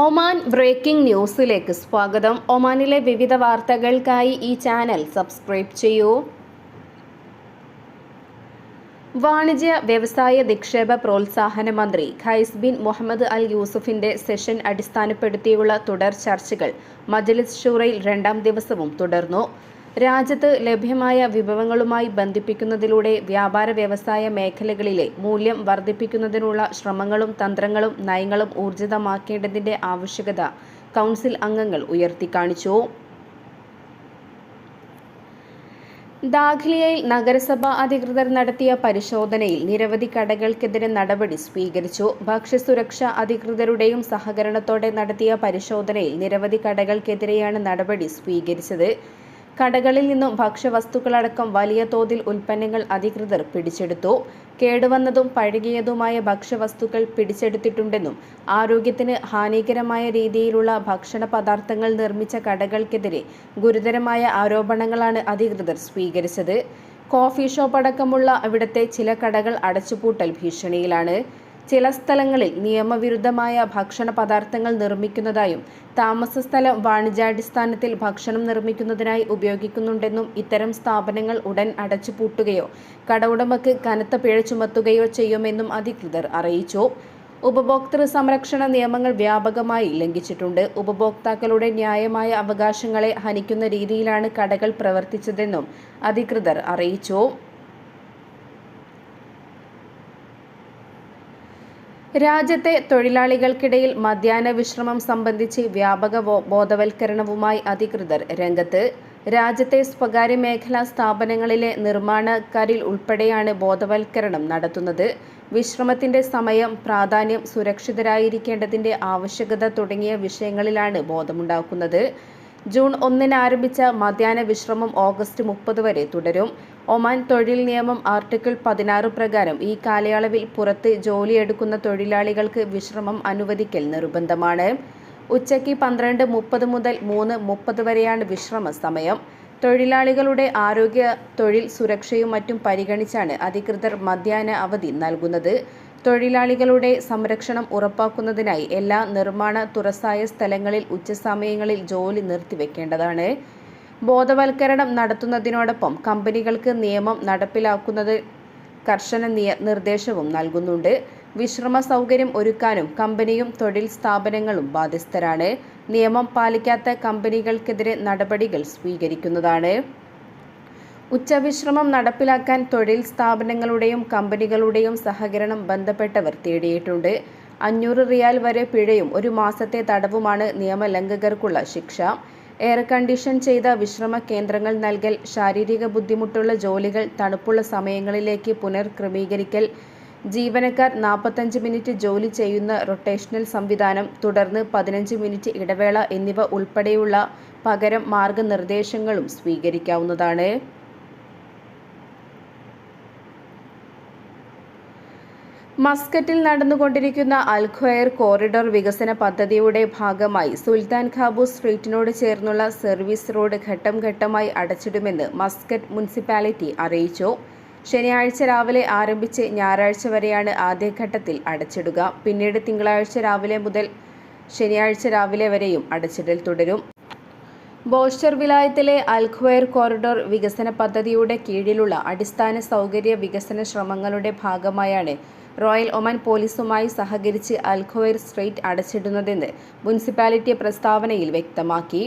Oman breaking ന്യൂസിലേക്ക് സ്വാഗതം. ഒമാനിലെ വിവിധ വാർത്തകൾക്കായി ഈ ചാനൽ സബ്സ്ക്രൈബ് ചെയ്യൂ. വാണിജ്യ വ്യവസായ നിക്ഷേപ പ്രോത്സാഹന മന്ത്രി ഖൈസ് ബിൻ മുഹമ്മദ് അൽ യൂസഫിന്റെ സെഷൻ അടിസ്ഥാനപ്പെടുത്തിയുള്ള തുടർ ചർച്ചകൾ മജലിസ് ഷൂറയിൽ രണ്ടാം ദിവസവും തുടർന്നു. രാജ്യത്ത് ലഭ്യമായ വിഭവങ്ങളുമായി ബന്ധിപ്പിക്കുന്നതിലൂടെ വ്യാപാര വ്യവസായ മേഖലകളിലെ മൂല്യം വർദ്ധിപ്പിക്കുന്നതിനുള്ള ശ്രമങ്ങളും തന്ത്രങ്ങളും നയങ്ങളും ഊർജിതമാക്കേണ്ടതിന്റെ ആവശ്യകത കൗൺസിൽ അംഗങ്ങൾ ഉയർത്തിക്കാണിച്ചു. ദാഖ്ലിയയിൽ നഗരസഭാ അധികൃതർ നടത്തിയ പരിശോധനയിൽ നിരവധി കടകൾക്കെതിരെ നടപടി സ്വീകരിച്ചു. ഭക്ഷ്യസുരക്ഷാ അധികൃതരുടെയും സഹകരണത്തോടെ നടത്തിയ പരിശോധനയിൽ നിരവധി കടകൾക്കെതിരെയാണ് നടപടി സ്വീകരിച്ചത്. കടകളിൽ നിന്നും ഭക്ഷ്യവസ്തുക്കളടക്കം വലിയ തോതിൽ ഉൽപ്പന്നങ്ങൾ അധികൃതർ പിടിച്ചെടുത്തു. കേടുവന്നതും പഴകിയതുമായ ഭക്ഷ്യവസ്തുക്കൾ പിടിച്ചെടുത്തിട്ടുണ്ടെന്നും ആരോഗ്യത്തിന് ഹാനികരമായ രീതിയിലുള്ള ഭക്ഷണ പദാർത്ഥങ്ങൾ നിർമ്മിച്ച കടകൾക്കെതിരെ ഗുരുതരമായ ആരോപണങ്ങളാണ് അധികൃതർ സ്വീകരിച്ചത്. കോഫി ഷോപ്പ് അടക്കമുള്ള അവിടുത്തെ ചില കടകൾ അടച്ചുപൂട്ടൽ ഭീഷണിയിലാണ്. ചില സ്ഥലങ്ങളിൽ നിയമവിരുദ്ധമായ ഭക്ഷണ പദാർത്ഥങ്ങൾ നിർമ്മിക്കുന്നതായും താമസസ്ഥലം വാണിജ്യാടിസ്ഥാനത്തിൽ ഭക്ഷണം നിർമ്മിക്കുന്നതിനായി ഉപയോഗിക്കുന്നുണ്ടെന്നും ഇത്തരം സ്ഥാപനങ്ങൾ ഉടൻ അടച്ചുപൂട്ടുകയോ കടഉടമയ്ക്ക് കനത്ത പിഴ ചുമത്തുകയോ ചെയ്യുമെന്നും അധികൃതർ അറിയിച്ചു. ഉപഭോക്തൃ സംരക്ഷണ നിയമങ്ങൾ വ്യാപകമായി ലംഘിച്ചിട്ടുണ്ട്. ഉപഭോക്താക്കളുടെ ന്യായമായ അവകാശങ്ങളെ ഹനിക്കുന്ന രീതിയിലാണ് കടകൾ പ്രവർത്തിച്ചതെന്നും അധികൃതർ അറിയിച്ചു. രാജ്യത്തെ തൊഴിലാളികൾക്കിടയിൽ മധ്യാഹ്ന വിശ്രമം സംബന്ധിച്ച് വ്യാപക ബോധവൽക്കരണവുമായി അധികൃതർ രംഗത്ത്. രാജ്യത്തെ സ്വകാര്യ മേഖലാ സ്ഥാപനങ്ങളിലെ നിർമ്മാണക്കാരിൽ ഉൾപ്പെടെയാണ് ബോധവൽക്കരണം നടത്തുന്നത്. വിശ്രമത്തിന്റെ സമയം പ്രാധാന്യം സുരക്ഷിതരായിരിക്കേണ്ടതിന്റെ ആവശ്യകത തുടങ്ങിയ വിഷയങ്ങളിലാണ് ബോധമുണ്ടാക്കുന്നത്. ജൂൺ ഒന്നിന് ആരംഭിച്ച മധ്യാഹ്ന വിശ്രമം ഓഗസ്റ്റ് മുപ്പത് വരെ തുടരും. ഒമാൻ തൊഴിൽ നിയമം ആർട്ടിക്കിൾ പതിനാറ് പ്രകാരം ഈ കാലയളവിൽ പുറത്ത് ജോലിയെടുക്കുന്ന തൊഴിലാളികൾക്ക് വിശ്രമം അനുവദിക്കൽ നിർബന്ധമാണ്. ഉച്ചയ്ക്ക് പന്ത്രണ്ട് മുപ്പത് മുതൽ മൂന്ന് മുപ്പത് വരെയാണ് വിശ്രമ സമയം. തൊഴിലാളികളുടെ ആരോഗ്യ തൊഴിൽ സുരക്ഷയും മറ്റും പരിഗണിച്ചാണ് അധികൃതർ മധ്യാഹ്ന അവധി നൽകുന്നത്. തൊഴിലാളികളുടെ സംരക്ഷണം ഉറപ്പാക്കുന്നതിനായി എല്ലാ നിർമ്മാണ തുറസായ സ്ഥലങ്ങളിൽ ഉച്ചസമയങ്ങളിൽ ജോലി നിർത്തിവെക്കേണ്ടതാണ്. ബോധവൽക്കരണം നടത്തുന്നതിനോടൊപ്പം കമ്പനികൾക്ക് നിയമം നടപ്പിലാക്കുന്നത് കർശന നിർദ്ദേശവും നൽകുന്നുണ്ട്. വിശ്രമ സൗകര്യം ഒരുക്കാനും കമ്പനിയും തൊഴിൽ സ്ഥാപനങ്ങളും ബാധ്യസ്ഥരാണ്. നിയമം പാലിക്കാത്ത കമ്പനികൾക്കെതിരെ നടപടികൾ സ്വീകരിക്കുന്നതാണ്. ഉച്ചവിശ്രമം നടപ്പിലാക്കാൻ തൊഴിൽ സ്ഥാപനങ്ങളുടെയും കമ്പനികളുടെയും സഹകരണം ബന്ധപ്പെട്ടവർ തേടിയിട്ടുണ്ട്. അഞ്ഞൂറ് റിയാൽ വരെ പിഴയും ഒരു മാസത്തെ തടവുമാണ് നിയമലംഘകർക്കുള്ള ശിക്ഷ. എയർ കണ്ടീഷൻ ചെയ്ത വിശ്രമ കേന്ദ്രങ്ങൾ നൽകൽ ശാരീരിക ബുദ്ധിമുട്ടുള്ള ജോലികൾ തണുപ്പുള്ള സമയങ്ങളിലേക്ക് പുനർക്രമീകരിക്കൽ ജീവനക്കാർ നാൽപ്പത്തഞ്ച് മിനിറ്റ് ജോലി ചെയ്യുന്ന റൊട്ടേഷണൽ സംവിധാനം തുടർന്ന് പതിനഞ്ച് മിനിറ്റ് ഇടവേള എന്നിവ ഉൾപ്പെടെയുള്ള പകരം മാർഗനിർദ്ദേശങ്ങളും സ്വീകരിക്കാവുന്നതാണ്. മസ്കറ്റിൽ നടന്നുകൊണ്ടിരിക്കുന്ന അൽഖ്വയർ കോറിഡോർ വികസന പദ്ധതിയുടെ ഭാഗമായി സുൽത്താൻ ഖാബൂസ് സ്ട്രീറ്റിനോട് ചേർന്നുള്ള സർവീസ് റോഡ് ഘട്ടം ഘട്ടമായി അടച്ചിടുമെന്ന് മസ്കറ്റ് മുനിസിപ്പാലിറ്റി അറിയിച്ചു. ശനിയാഴ്ച രാവിലെ ആരംഭിച്ച് ഞായറാഴ്ച വരെയാണ് ആദ്യഘട്ടത്തിൽ അടച്ചിടുക. പിന്നീട് തിങ്കളാഴ്ച രാവിലെ മുതൽ ശനിയാഴ്ച രാവിലെ വരെയും അടച്ചിടൽ തുടരും. ബോസ്റ്റർ വിലായത്തിലെ അൽഖ്വയർ കോറിഡോർ വികസന പദ്ധതിയുടെ കീഴിലുള്ള അടിസ്ഥാന സൗകര്യ വികസന ശ്രമങ്ങളുടെ ഭാഗമായാണ് റോയൽ ഒമാൻ പോലീസുമായി സഹകരിച്ച് അൽഖോയർ സ്ട്രീറ്റ് അടച്ചിടുന്നതെന്ന് മുനിസിപ്പാലിറ്റി പ്രസ്താവനയിൽ വ്യക്തമാക്കി.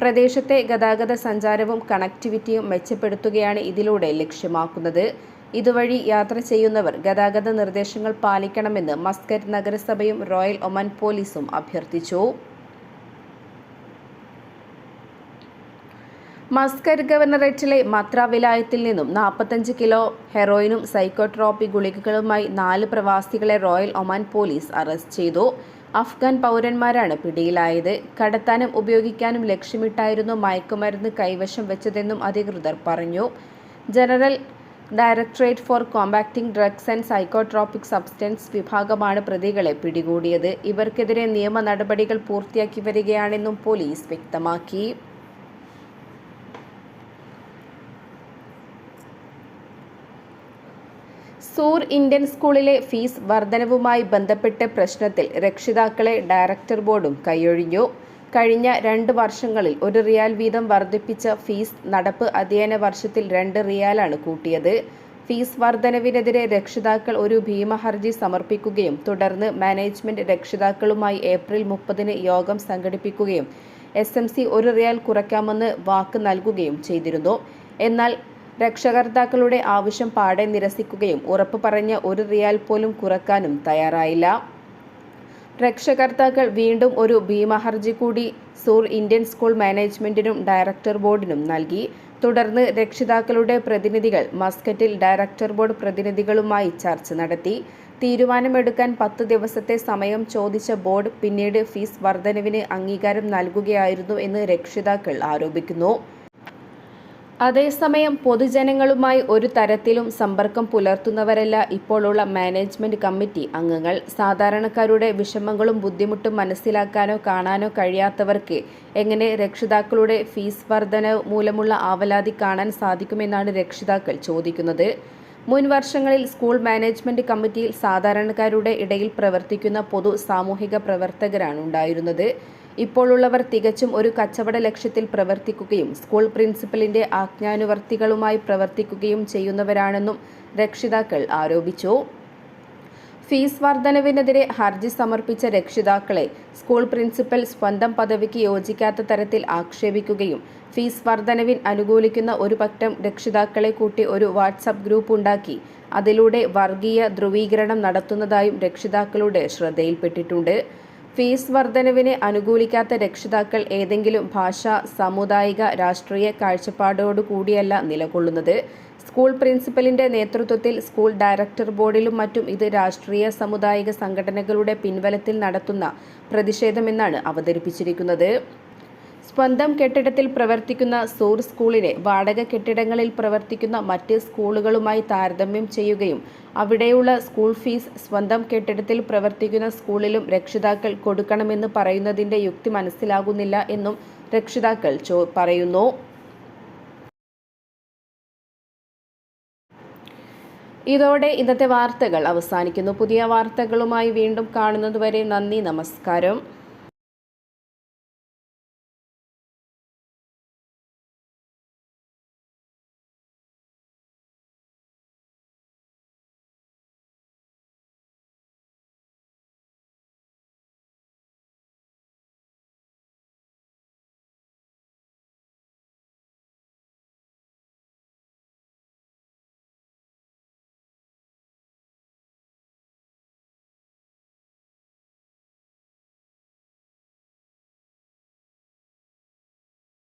പ്രദേശത്തെ ഗതാഗത സഞ്ചാരവും കണക്ടിവിറ്റിയും മെച്ചപ്പെടുത്തുകയാണ് ഇതിലൂടെ ലക്ഷ്യമാക്കുന്നത്. ഇതുവഴി യാത്ര ചെയ്യുന്നവർ ഗതാഗത നിർദ്ദേശങ്ങൾ പാലിക്കണമെന്ന് മസ്കറ്റ് നഗരസഭയും റോയൽ ഒമാൻ പോലീസും അഭ്യർത്ഥിച്ചു. മസ്കറ്റ് ഗവർണറേറ്റിലെ മത്ര വിലായത്തിൽ നിന്നും നാൽപ്പത്തഞ്ച് കിലോ ഹെറോയിനും സൈക്കോട്രോപ്പി ഗുളികകളുമായി നാല് പ്രവാസികളെ റോയൽ ഒമാൻ പോലീസ് അറസ്റ്റ് ചെയ്തു. അഫ്ഗാൻ പൗരന്മാരാണ് പിടിയിലായത്. കടത്താനും ഉപയോഗിക്കാനും ലക്ഷ്യമിട്ടായിരുന്നു മയക്കുമരുന്ന് കൈവശം വെച്ചതെന്നും അധികൃതർ പറഞ്ഞു. General directorate for compacting drugs and psychotropic substance വിഭാഗമാണ് പ്രതികളെ പിടികൂടിയത്. ഇവർക്കെതിരെ നിയമ നടപടികൾ പൂർത്തിയാക്കി വരികയാണെന്നും പോലീസ് വ്യക്തമാക്കി. സൂർ ഇന്ത്യൻ സ്കൂളിലെ ഫീസ് വർധനവുമായി ബന്ധപ്പെട്ട പ്രശ്നത്തിൽ രക്ഷിതാക്കളെ ഡയറക്ടർ ബോർഡും കൈയൊഴിഞ്ഞു. കഴിഞ്ഞ രണ്ട് വർഷങ്ങളിൽ ഒരു റിയാൽ വീതം വർദ്ധിപ്പിച്ച ഫീസ് നടപ്പ് അധ്യയന വർഷത്തിൽ രണ്ട് റിയാലാണ് കൂട്ടിയത്. ഫീസ് വർധനവിനെതിരെ രക്ഷിതാക്കൾ ഒരു ഭീമഹർജി സമർപ്പിക്കുകയും തുടർന്ന് മാനേജ്മെന്റ് രക്ഷിതാക്കളുമായി ഏപ്രിൽ മുപ്പതിന് യോഗം സംഘടിപ്പിക്കുകയും എസ് ഒരു റിയാൽ കുറയ്ക്കാമെന്ന് വാക്ക് നൽകുകയും ചെയ്തിരുന്നു. എന്നാൽ രക്ഷകർത്താക്കളുടെ ആവശ്യം പാടെ നിരസിക്കുകയും ഉറപ്പ് പറഞ്ഞ് ഒരു റിയാൽ പോലും കുറക്കാനും തയ്യാറായില്ല. രക്ഷകർത്താക്കൾ വീണ്ടും ഒരു ഭീമഹർജി കൂടി സൂർ ഇന്ത്യൻ സ്കൂൾ മാനേജ്മെന്റിനും ഡയറക്ടർ ബോർഡിനും നൽകി. തുടർന്ന് രക്ഷിതാക്കളുടെ പ്രതിനിധികൾ മസ്കറ്റിൽ ഡയറക്ടർ ബോർഡ് പ്രതിനിധികളുമായി ചർച്ച നടത്തി. തീരുമാനമെടുക്കാൻ പത്ത് ദിവസത്തെ സമയം ചോദിച്ച ബോർഡ് പിന്നീട് ഫീസ് വർധനവിന് അംഗീകാരം നൽകുകയായിരുന്നു എന്ന് രക്ഷിതാക്കൾ ആരോപിക്കുന്നു. അതേസമയം പൊതുജനങ്ങളുമായി ഒരു തരത്തിലും സമ്പർക്കം പുലർത്തുന്നവരല്ല ഇപ്പോഴുള്ള മാനേജ്മെന്റ് കമ്മിറ്റി അംഗങ്ങൾ. സാധാരണക്കാരുടെ വിഷമങ്ങളും ബുദ്ധിമുട്ടും മനസ്സിലാക്കാനോ കാണാനോ കഴിയാത്തവർക്ക് എങ്ങനെ രക്ഷിതാക്കളുടെ ഫീസ് വർധന മൂലമുള്ള ആവലാതി കാണാൻ സാധിക്കുമെന്നാണ് രക്ഷിതാക്കൾ ചോദിക്കുന്നത്. മുൻ വർഷങ്ങളിൽ സ്കൂൾ മാനേജ്മെന്റ് കമ്മിറ്റിയിൽ സാധാരണക്കാരുടെ ഇടയിൽ പ്രവർത്തിക്കുന്ന പൊതു സാമൂഹിക പ്രവർത്തകരാണ് ഉണ്ടായിരുന്നത്. ഇപ്പോഴുള്ളവർ തികച്ചും ഒരു കച്ചവട ലക്ഷ്യത്തിൽ പ്രവർത്തിക്കുകയും സ്കൂൾ പ്രിൻസിപ്പലിന്റെ ആജ്ഞാനുവർത്തികളുമായി പ്രവർത്തിക്കുകയും ചെയ്യുന്നവരാണെന്നും രക്ഷിതാക്കൾ ആരോപിച്ചു. ഫീസ് വർധനവിനെതിരെ ഹർജി സമർപ്പിച്ച രക്ഷിതാക്കളെ സ്കൂൾ പ്രിൻസിപ്പൽ സ്വന്തം പദവിക്ക് യോജിക്കാത്ത തരത്തിൽ ആക്ഷേപിക്കുകയും ഫീസ് വർധനവിൻ അനുകൂലിക്കുന്ന ഒരു പറ്റം രക്ഷിതാക്കളെ കൂട്ടി ഒരു വാട്സപ്പ് ഗ്രൂപ്പ് ഉണ്ടാക്കി അതിലൂടെ വർഗീയ ധ്രുവീകരണം നടത്തുന്നതായും രക്ഷിതാക്കളുടെ ശ്രദ്ധയിൽപ്പെട്ടിട്ടുണ്ട്. ഫീസ് വർധനവിനെ അനുകൂലിക്കാത്ത രക്ഷിതാക്കൾ ഏതെങ്കിലും ഭാഷാ സാമുദായിക രാഷ്ട്രീയ കാഴ്ചപ്പാടോടുകൂടിയല്ല നിലകൊള്ളുന്നത്. സ്കൂൾ പ്രിൻസിപ്പലിന്റെ നേതൃത്വത്തിൽ സ്കൂൾ ഡയറക്ടർ ബോർഡിലും മറ്റും ഇത് രാഷ്ട്രീയ സമുദായിക സംഘടനകളുടെ പിൻവലത്തിൽ നടത്തുന്ന പ്രതിഷേധമെന്നാണ് അവതരിപ്പിച്ചിരിക്കുന്നത്. സ്വന്തം കെട്ടിടത്തിൽ പ്രവർത്തിക്കുന്ന സൂർ സ്കൂളിനെ വാടക കെട്ടിടങ്ങളിൽ പ്രവർത്തിക്കുന്ന മറ്റ് സ്കൂളുകളുമായി താരതമ്യം ചെയ്യുകയും അവിടെയുള്ള സ്കൂൾ ഫീസ് സ്വന്തം കെട്ടിടത്തിൽ പ്രവർത്തിക്കുന്ന സ്കൂളിലും രക്ഷിതാക്കൾ കൊടുക്കണമെന്ന് പറയുന്നതിന്റെ യുക്തി മനസ്സിലാകുന്നില്ല എന്നും രക്ഷിതാക്കൾ പറയുന്നു. ഇതോടെ ഇന്നത്തെ വാർത്തകൾ അവസാനിക്കുന്നു. പുതിയ വാർത്തകളുമായി വീണ്ടും കാണുന്നതുവരെ നന്ദി നമസ്കാരം.